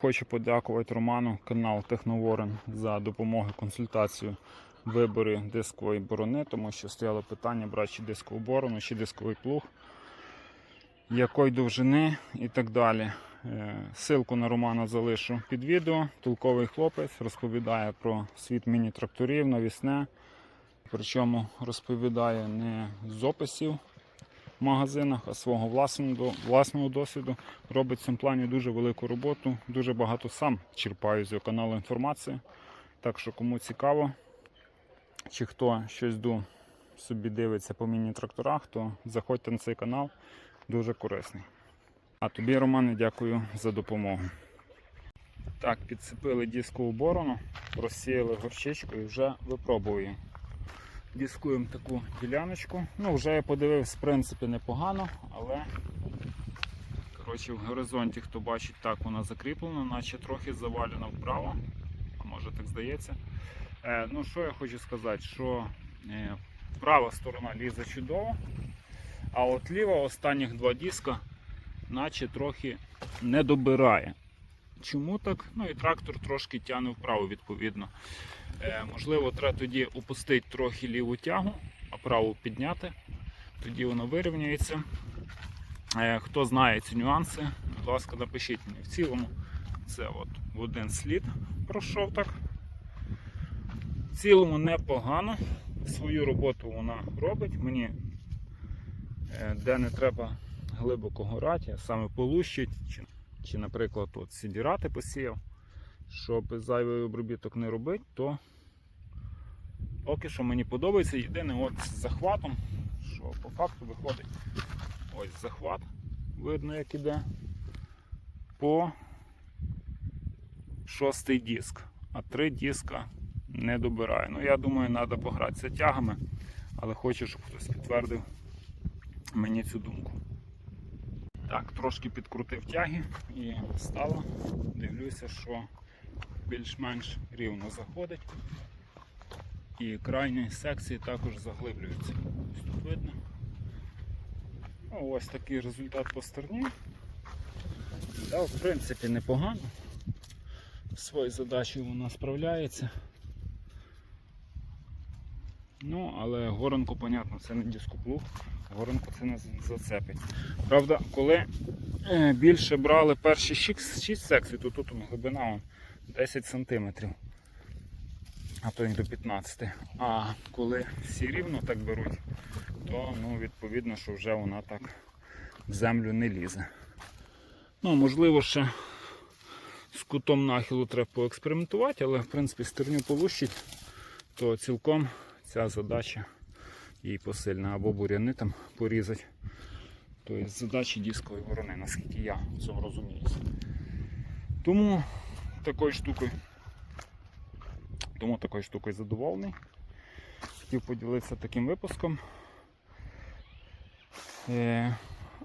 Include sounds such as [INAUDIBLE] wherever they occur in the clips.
Хочу подякувати Роману, канал Техноворен за допомогу, консультацію в виборі дискової борони, тому що стояло питання брати чи дискову борону, чи дисковий плуг, якої довжини і так далі. Е, Силку на Романа залишу під відео. Толковий хлопець розповідає про світ міні-тракторів, навісне. Причому розповідає не з описів магазинах, а свого власного, власного досвіду. Робить в цьому плані дуже велику роботу. Дуже багато сам черпаю з його каналу інформації. Так що кому цікаво, чи хто щось ду собі дивиться по міні-тракторах, то заходьте на цей канал, дуже корисний. А тобі, Романе, дякую за допомогу. Так, підцепили дискову борону, розсіяли горчичку і вже випробуємо. Дискуємо таку діляночку. Ну, вже я подивився, в принципі, непогано, але коротше, в горизонті, хто бачить, так вона закріплена, наче трохи завалена вправо. А може так здається. Е, ну, що я хочу сказати, що е, права сторона лізе чудово, а от ліва останніх два диска наче трохи не добирає. Чому так? Ну і трактор трошки тягне вправо, відповідно. Е, можливо, треба тоді опустити трохи ліву тягу, а праву підняти. Тоді воно вирівнюється. Е, хто знає ці нюанси, будь ласка, напишіть мені. В цілому це от в один слід пройшов так. В цілому непогано. Свою роботу вона робить. Мені е, де не треба глибоко горати, а саме полущить, чи, наприклад, от сідірати посіяв, щоб зайвий обробіток не робити, то поки що мені подобається. Єдине от з захватом, що по факту виходить ось захват, видно як іде, по шостий диск, а три диска не добираю. Ну я думаю, треба погратися тягами, але хочу, щоб хтось підтвердив мені цю думку. Так, трошки підкрутив тяги і стало. Дивлюся, що більш-менш рівно заходить. І крайні секції також заглиблюються. Ось тут видно. Ну, ось такий результат по стерні. Да, в принципі, непогано. Свої задачі вона справляється. Ну, але горанку, понятно, це не дископлуг, горанку це не зацепить. Правда, коли е, більше брали перші 6, 6 секцій, то тут глибина 10 см, а то й до 15 А коли всі рівно так беруть, то ну, відповідно, що вже вона так в землю не лізе. Ну, можливо, ще з кутом нахилу треба поекспериментувати, але в принципі стерню полущить, то цілком ця задача їй посильна або буряни там порізати. Тобто задачі дискової ворони, наскільки я в цьому розуміюся. Тому такою штукою тому такою штукою задоволений. Хотів поділитися таким випуском. Е,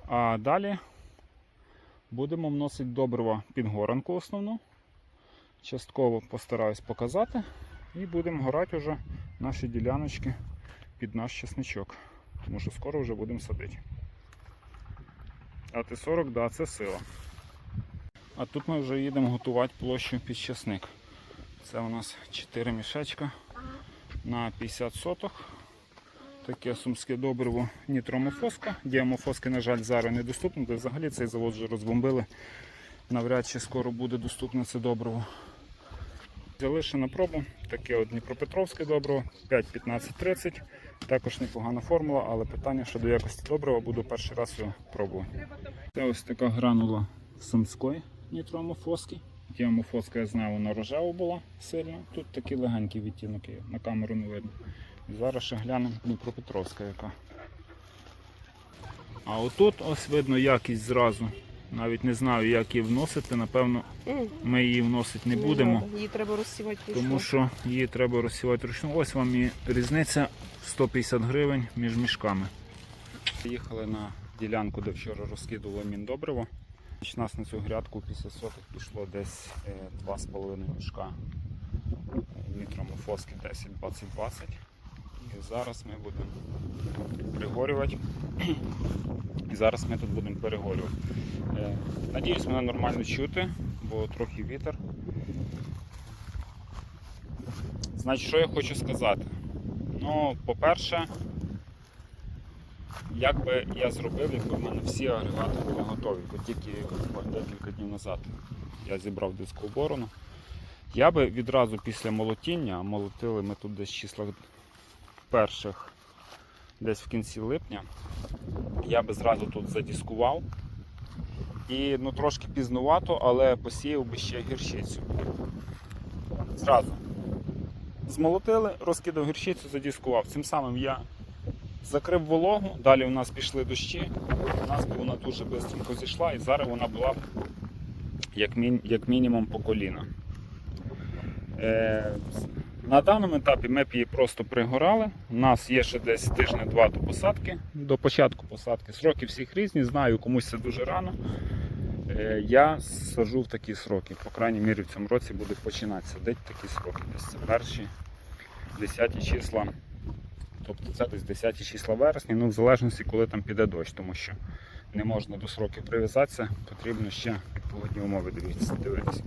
а далі будемо вносити добрива під горанку основну. Частково постараюсь показати. І будемо горати вже наші діляночки під наш чесничок. Тому що скоро вже будемо садити. А Т-40, да, це сила. А тут ми вже їдемо готувати площу під часник. Це у нас 4 мішечка на 50 соток. Таке сумське добриво нітромофоска. Діамофоски, на жаль, зараз недоступно, де взагалі цей завод вже розбомбили. Навряд чи скоро буде доступне це добриво. Ще на пробу таке от Дніпропетровське добриво 5-15-30. Також непогана формула, але питання щодо якості добрива буду перший раз його пробувати. Це ось така гранула сумської нітромофоски. Діамофоска, я знаю, вона рожева була сильно. Тут такий легенький відтінок на камеру не видно. Зараз ще глянемо Дніпропетровська яка. А отут ось видно якість зразу. Навіть не знаю, як її вносити. Напевно, ми її вносити не будемо. Її треба розсівати Тому що її треба розсівати ручну. Ось вам і різниця 150 гривень між мішками. Їхали на ділянку, де вчора розкидували міндобриво. У нас на цю грядку після сотих пішло десь е, 2,5 мішка нітромофоски 10-20-20. І зараз ми будемо пригорювати. І зараз ми тут будемо перегорювати. Е, Надіюсь, мене нормально чути, бо трохи вітер. Значить, що я хочу сказати? Ну, по-перше, як би я зробив, якби в мене всі агрегати були готові, бо тільки декілька днів назад я зібрав диску оборону. Я би відразу після молотіння, а молотили ми тут десь в числах перших, десь в кінці липня, я би зразу тут задіскував. І ну, трошки пізнувато, але посіяв би ще гірчицю. Зразу. Змолотили, розкидав гірчицю, задіскував. Цим самим я закрив вологу, далі у нас пішли дощі, у нас вона дуже швидко зійшла і зараз вона була б як мінімум по коліна. Е, на даному етапі ми б її просто пригорали. У нас є ще десь тижня-два до посадки, до початку посадки. Сроки всіх різні, знаю, комусь це дуже рано. Е, я саджу в такі сроки. По крайній мірі в цьому році буде починати садити такі сроки. Десь це перші 10 числа. Тобто це десь 10 числа вересня, ну в залежності, коли там піде дощ, тому що не можна до сроків прив'язатися, потрібно ще погодні умови дивитися.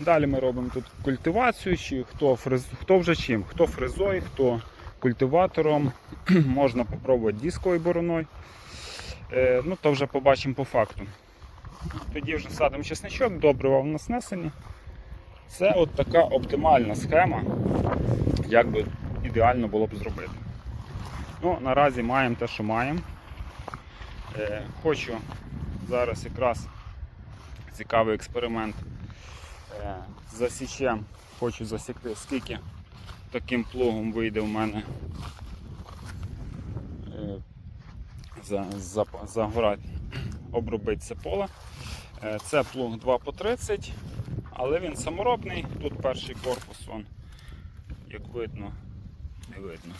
Далі ми робимо тут культивацію, чи хто, фриз... хто вже чим, хто фрезою, хто культиватором, [CLEARS THROAT] можна попробувати дисковою бороною. Е, ну, то вже побачимо по факту. Тоді вже садимо чесничок, добрива в нас. Це от така оптимальна схема, як би ідеально було б зробити. Ну, наразі маємо те, що маємо. Е, хочу зараз якраз цікавий експеримент. Е, засічем, хочу засікти, скільки таким плугом вийде в мене е, за, за, загорати, обробити це поле. Це плуг 2 по 30, але він саморобний. Тут перший корпус, он, як видно, не видно.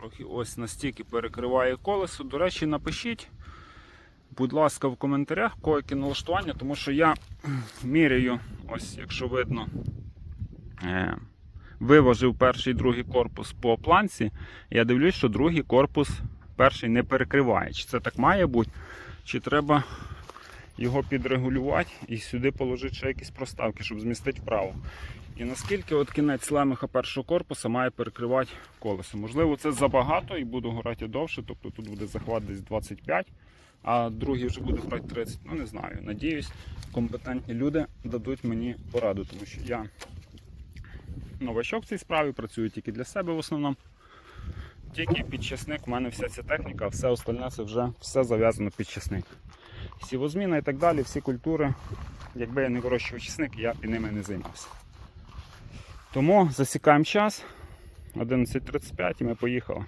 Трохи ось настільки перекриває колесо. До речі, напишіть, будь ласка, в коментарях, яке налаштування, тому що я міряю, ось якщо видно, е, виважив перший і другий корпус по планці. Я дивлюсь, що другий корпус перший не перекриває. Чи це так має бути, чи треба його підрегулювати і сюди положити ще якісь проставки, щоб змістити вправо. І наскільки от кінець лемеха першого корпуса має перекривати колесо. Можливо, це забагато і буду горати довше, тобто тут буде захват десь 25, а другий вже буде брати 30. Ну не знаю. Надіюсь, компетентні люди дадуть мені пораду, тому що я новачок в цій справі, працюю тільки для себе в основному. Тільки під часник у мене вся ця техніка, а все остальне це вже все зав'язано під часник. Сівозміна і так далі, всі культури. Якби я не вирощував часник, я і ними не займався. Тому засікаємо час 11.35 і ми поїхали.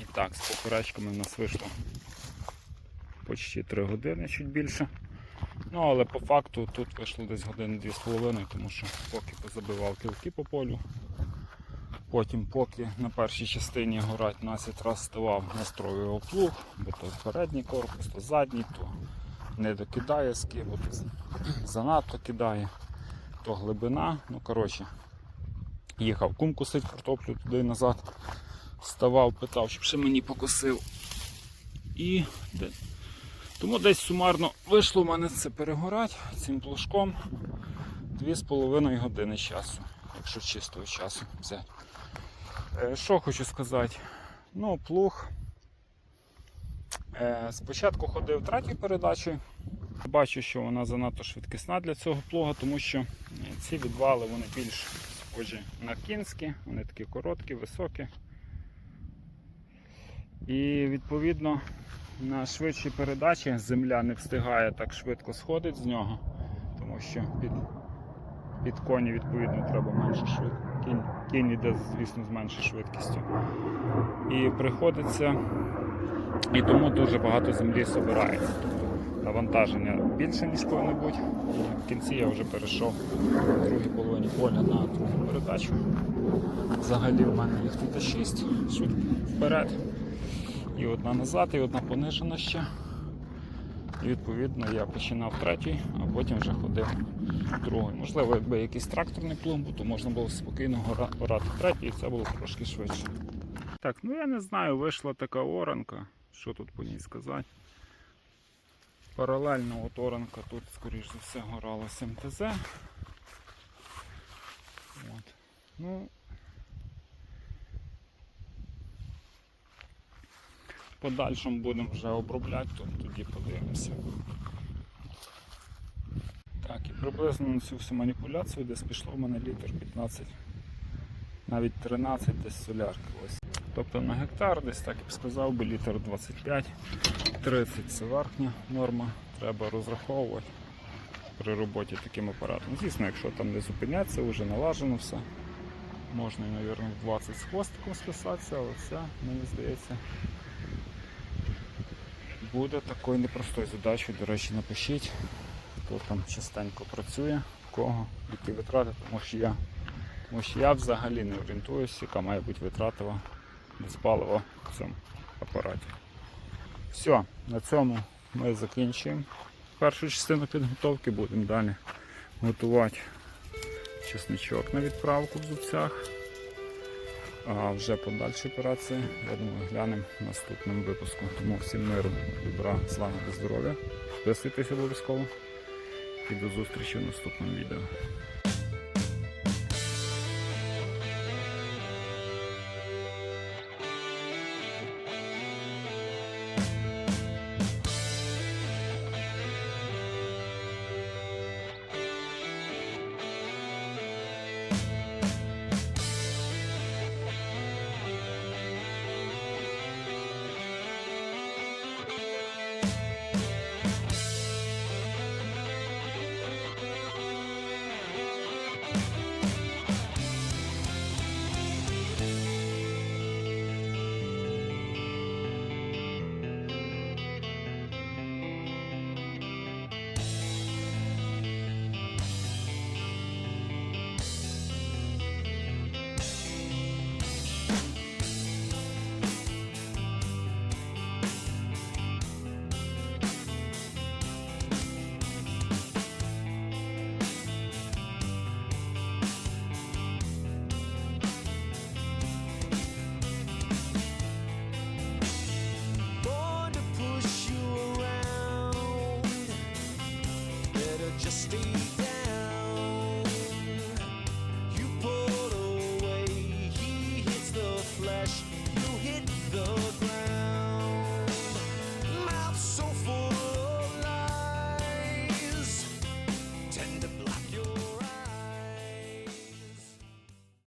І з в нас вийшло почти 3 години, чуть більше. Ну, але по факту тут вийшло десь години 2,5, тому що поки позабивав кілки по полю. Потім, поки на першій частині горать насід раз ставав, настроював плуг, бо то передній корпус, то задній, то не докидає скибу, то занадто кидає, то глибина. Ну, коротше, їхав кум косить картоплю туди і назад. Вставав, питав, щоб ще мені покосив. І тому десь сумарно вийшло в мене це перегорати цим плужком 2,5 години часу, якщо чистого часу взяти. Е, Що хочу сказати? Ну, плуг. Е, Спочатку ходив третьою передачею, Бачу, що вона занадто швидкісна для цього плуга, тому що е, ці відвали вони більш схожі на кінські, вони такі короткі, високі. І відповідно на швидшій передачі земля не встигає так швидко сходить з нього, тому що під, під коні відповідно треба менше швидкості. Кінь, кінь іде, звісно, з меншою швидкістю. І приходиться, і тому дуже багато землі собирається. Навантаження більше, ніж коли-небудь. В кінці я вже перейшов в другій половині поля на другу передачу. Взагалі в мене їх тут 6 швидко вперед. І одна назад, і одна понижена ще. І відповідно я починав третій, а потім вже ходив другий. Можливо, якби якийсь тракторний плуг був, то можна було спокійно орати третій, і це було трошки швидше. Так, ну я не знаю, вийшла така оранка. Що тут по ній сказати? Паралельно от оранка тут, скоріш за все, горала МТЗ. От. Ну, подальшому будемо вже обробляти, то тоді подивимося. Так, і приблизно на цю всю маніпуляцію десь пішло в мене літр 15, навіть 13 десь солярки. Ось. Тобто на гектар десь так я б сказав би літр 25, 30 це верхня норма, треба розраховувати при роботі таким апаратом. Звісно, якщо там не зупинятися, вже налажено все. Можна, мабуть, в 20 з хвостиком списатися, але це, мені здається, буде такою непростою задачею. До речі, напишіть, хто там частенько працює, кого, які витрати, тому що я, тому що я взагалі не орієнтуюся, яка має бути витратова без палива в цьому апараті. Все, на цьому ми закінчуємо першу частину підготовки, будемо далі готувати чесничок на відправку в зубцях. А вже подальші операції, я думаю, глянемо в наступному випуску. Тому всім миру, добра, слава та здоров'я. Підписуйтесь обов'язково і до зустрічі в наступному відео.